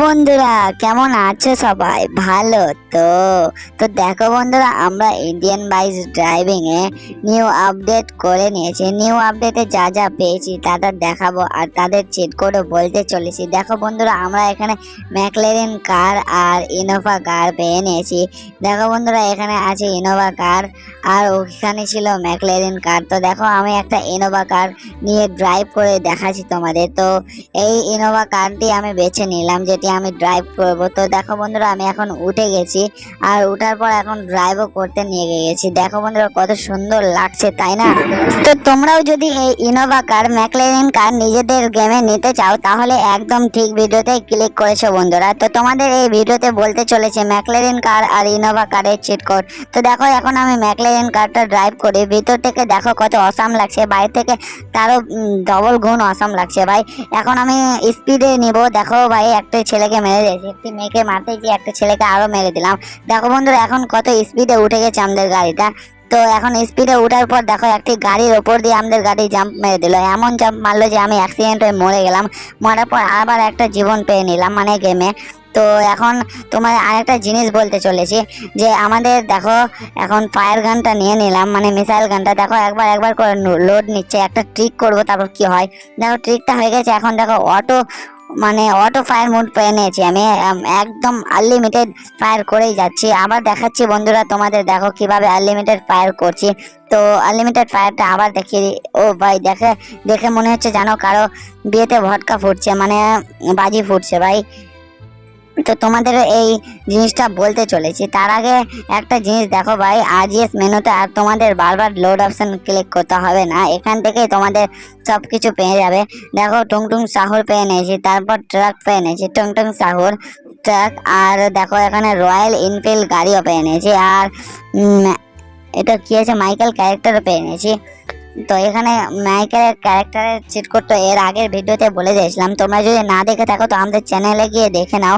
বন্ধুরা, কেমন আছো সবাই? ভালো তো? তো দেখো বন্ধুরা, আমরা ইন্ডিয়ান বাইক ড্রাইভিং এ নিউ আপডেট করে নিয়েছি। নিউ আপডেটে যা যা পেয়েছি তা তা দেখাবো আর তাদের চেট করে বলতে চলেছি। দেখো বন্ধুরা, আমরা এখানে ম্যাকলেরিন কার আর ইনোভা কার পেয়ে নিয়েছি। দেখো বন্ধুরা, এখানে আছে ইনোভা কার আর ওখানে ছিল ম্যাকলেরিন কার তো দেখো, আমি একটা ইনোভা কার নিয়ে ড্রাইভ করে দেখাচ্ছি তোমাদের। তো এই ইনোভা কারটি আমি বেছে নিলাম যেটি আমি ড্রাইভ করব। তো দেখো বন্ধুরা, আমি এখন উঠে গেছি আর উঠার পর এখন ড্রাইভও করতে নিয়ে গেছি। দেখো বন্ধুরা, কত সুন্দর লাগছে, তাই না? তো তোমরাও যদি এই ইনোভা কার ম্যাকলেরিন কার নিজেদের গেমে নিতে চাও, তাহলে একদম ঠিক ভিডিওতে ক্লিক করেছ বন্ধুরা। তো তোমাদের এই ভিডিওতে বলতে চলেছে ম্যাকলেরিন কার আর ইনোভা কারের চিট কোড তো দেখো, এখন আমি ম্যাকলেরিন কারটা ড্রাইভ করি। ভিতর থেকে দেখো কত অসাম লাগছে, বাইরে থেকে তারও ডবল গুণ অসাম লাগছে ভাই। এখন আমি স্পিডে নিব। দেখো ভাই, একটা ছেলেকে মেরে দিয়েছি। একটি মেয়েকে মারতে গিয়ে একটা ছেলেকে আরও মেরে দিলাম। দেখো বন্ধুরা, এখন কত স্পিডে উঠে গেছে আমাদের গাড়িটা তো এখন স্পিডে উঠার পর দেখো একটি গাড়ির ওপর দিয়ে আমাদের গাড়ি জাম্প মেরে দিল। এমন জাম্প মারলো যে আমি অ্যাক্সিডেন্ট হয়ে মরে গেলাম। মরার পর আবার একটা জীবন পেয়ে নিলাম মানে গেমে তো এখন তোমার আরেকটা জিনিস বলতে চলেছি, যে আমাদের দেখো, এখন ফায়ার গানটা নিয়ে নিলাম মানে মিসাইল গানটা দেখো একবার একবার করে লোড নিচ্ছে। একটা ট্রিক করব, তারপর কি হয়? দেখো ট্রিকটা হয়ে গেছে। এখন দেখো অটো মানে অটো ফায়ার মোড পেয়ে নিয়েছি আমি একদম আনলিমিটেড ফায়ার করেই যাচ্ছি আবার দেখাচ্ছি বন্ধুরা তোমাদের, দেখো কীভাবে আনলিমিটেড ফায়ার করছি তো আনলিমিটেড ফায়ারটা আবার দেখিয়ে দিই। ও ভাই, দেখে দেখে মনে হচ্ছে জানো কারও বিয়েতে ভটকা ফুটছে মানে বাজি ফুটছে ভাই তো তোমাদের এই জিনিসটা বলতে চলেছি। তার আগে একটা জিনিস দেখো ভাই আরজিএস মেনুতে আর তোমাদের বারবার লোড অপশন ক্লিক করতে হবে না। এখান থেকেই তোমাদের সব কিছু পেয়ে যাবে। দেখো টুংটুং সাহুর পেয়ে নিয়েছি, তারপর ট্রাক পেয়ে নিয়েছি, টুংটুং সাহুর ট্রাক, আর দেখো এখানে রয়্যাল এনফিল্ড গাড়িও পেয়ে নিয়েছি, আর এটা কি আছে? মাইকেল ক্যারেক্টারও পেয়ে নিয়েছি। তো এখানে মাইকেলের ক্যারেক্টারের চিট তো এর আগের ভিডিওতে বলে দিয়েছিলাম, তোমরা যদি না দেখে থাকো তো আমাদের চ্যানেলে গিয়ে দেখে নাও।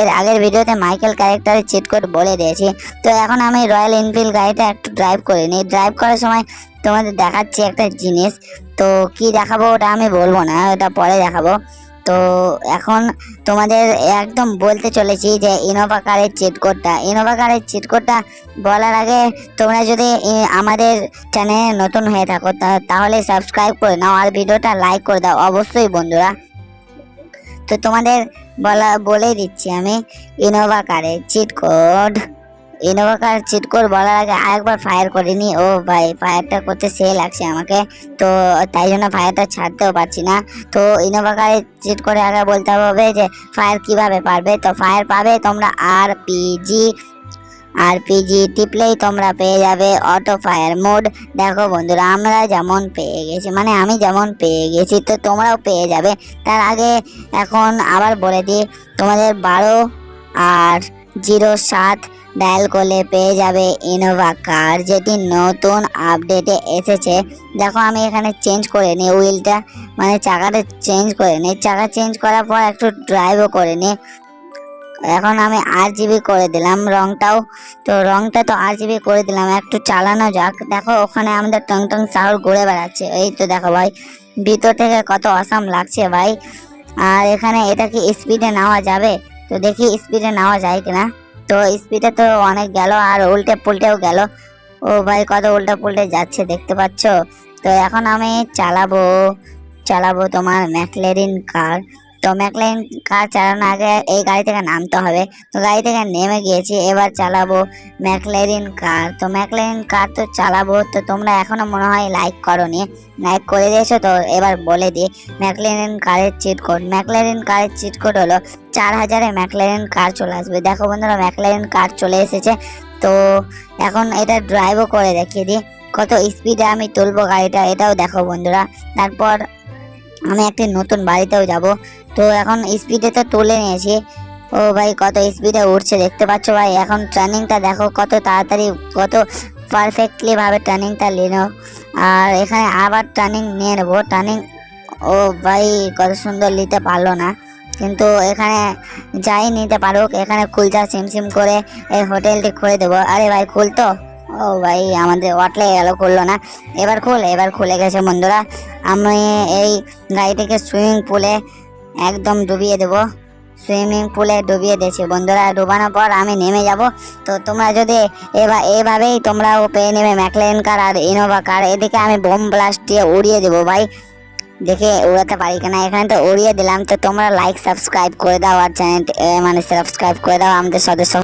এর আগের ভিডিওতে মাইকেল ক্যারেক্টারের চিট কোড বলে দিয়েছি। তো এখন আমি রয়্যাল এনফিল্ড গাড়িটা একটু ড্রাইভ করে নিই। ড্রাইভ করার সময় তোমাদের দেখাচ্ছি একটা জিনিস। তো কি দেখাবো ওটা আমি বলব না, ওটা পরে দেখাবো। তো এখন তোমাদের একদম বলতে চলেছি যে ইনোভা কারের চিট কোডটা ইনোভা কারের চিট কোডটা বলার আগে তোমরা যদি আমাদের চ্যানেলে নতুন হয়ে থাকো তাহলে সাবস্ক্রাইব করে নাও আর ভিডিওটা লাইক করে দাও, অবশ্যই বন্ধুরা। তো তোমাদের বলা, বলে দিচ্ছি আমি, ইনোভা কারের cheat code Innova car cheat code বলার আগে আরেকবার ফায়ার করিনি। ও ভাই, ফায়ারটা করতে সে লাগছে আমাকে। তো তাই জন্য ফায়ারটা ছাড়তেও পারছি না। তো ইনোভা কারের চিট করে আগে বলতে হবে যে, ফায়ার কীভাবে পারবে? তো ফায়ার পাবে, তোমরা আর পিজি আর পিজি টিপলেই তোমরা পেয়ে যাবে। Auto fire mode. দেখো বন্ধুরা, আমরা যেমন পেয়ে গেছি মানে আমি যেমন পেয়ে গেছি, তো তোমরাও পেয়ে যাবে। তার আগে এখন আবার বলে দিই, তোমাদের বারো আর জিরো সাত ডায়াল করলে পেয়ে যাবে ইনোভা কার যেটি নতুন আপডেটে এসেছে। দেখো, আমি এখানে চেঞ্জ করে নিই উইলটা মানে চাকাটা চেঞ্জ করে নিই। চাকা চেঞ্জ করার পর একটু ড্রাইভও করে নিই। এখন আমি আর জিবি করে দিলাম, রংটাও। তো রংটা তো আর জিবি করে দিলাম, একটু চালানো যাক। দেখো, ওখানে আমাদের টং টং সাউর ঘুরে বেড়াচ্ছে। এই তো দেখো ভাই, ভিতর থেকে কত অসাম লাগছে ভাই। আর এখানে এটা কি স্পিডে নেওয়া যাবে? তো দেখি স্পিডে নেওয়া যায় কিনা। তো স্পিডে তো অনেক গেল আর উল্টে পুল্টেও গেল। ও ভাই কত উল্টে পুল্টে যাচ্ছে দেখতে পাচ্ছ? তো এখন আমি চালাবো চালাবো তোমার ম্যাকলেরিন কার তো ম্যাকলেরিন কার চালানোর আগে এই গাড়ি থেকে নামতে হবে? তো গাড়ি থেকে নেমে গিয়েছি, এবার চালাবো ম্যাকলেরিন কার। তো ম্যাকলেরিন কার তো চালাবো, তো তোমরা এখনও মনে হয় লাইক করো নি লাইক করে দিয়েছ তো, এবার বলে দিই। ম্যাকলেরিন কারের চিট কোড। ম্যাকলেরিন কারের চিট কোড হলো চার হাজারে ম্যাকলেরিন কার চলে আসবে। দেখো বন্ধুরা, ম্যাকলেরিন কার চলে এসেছে। তো এখন এটা ড্রাইভও করে দেখিয়ে দিই। কত স্পিডে আমি তুলবো গাড়িটা, এটাও দেখো বন্ধুরা। তারপর আমি একটি নতুন বাড়িতেও যাব। তো এখন স্পিডে তো তুলে নিয়েছি। ও ভাই, কত স্পিডে উঠছে দেখতে পাচ্ছ ভাই? এখন ট্রেনিংটা দেখো, কত তাড়াতাড়ি, কত পারফেক্টলি ভাবে টার্নিংটা নিল। আর এখানে আবার টার্নিং নিয়ে নেব। টার্নিং ও ভাই, কত সুন্দর নিতে পারল না। কিন্তু এখানে যাই নিতে পারুক। এখানে খুলছা সিমসিম করে এই হোটেলটি খুলে দেবো। আরে ভাই খুলতো ও ভাই, আমাদের ওয়াটলে গেল খুললো না। এবার খুল, এবার খুলে গেছে বন্ধুরা। আমি এই গাড়িটিকে সুইমিং পুলে একদম ডুবিয়ে দেবো। সুইমিং পুলে ডুবিয়ে দিয়েছি বন্ধুরা, ডুবানোর পর আমি নেমে যাব। তো তোমরা যদি এবার এভাবেই তোমরাও পেয়ে নেবে ম্যাকলেন কার আর ইনোভা কার, এদিকে আমি বোম ব্লাস্ট দিয়ে উড়িয়ে দেবো ভাই। দেখে উড়াতে পারি কিনা, এখানে তো উড়িয়ে দিলাম। তো তোমরা লাইক সাবস্ক্রাইব করে দাও আর চ্যানেল মানে সাবস্ক্রাইব করে দাও আমাদের সদস্য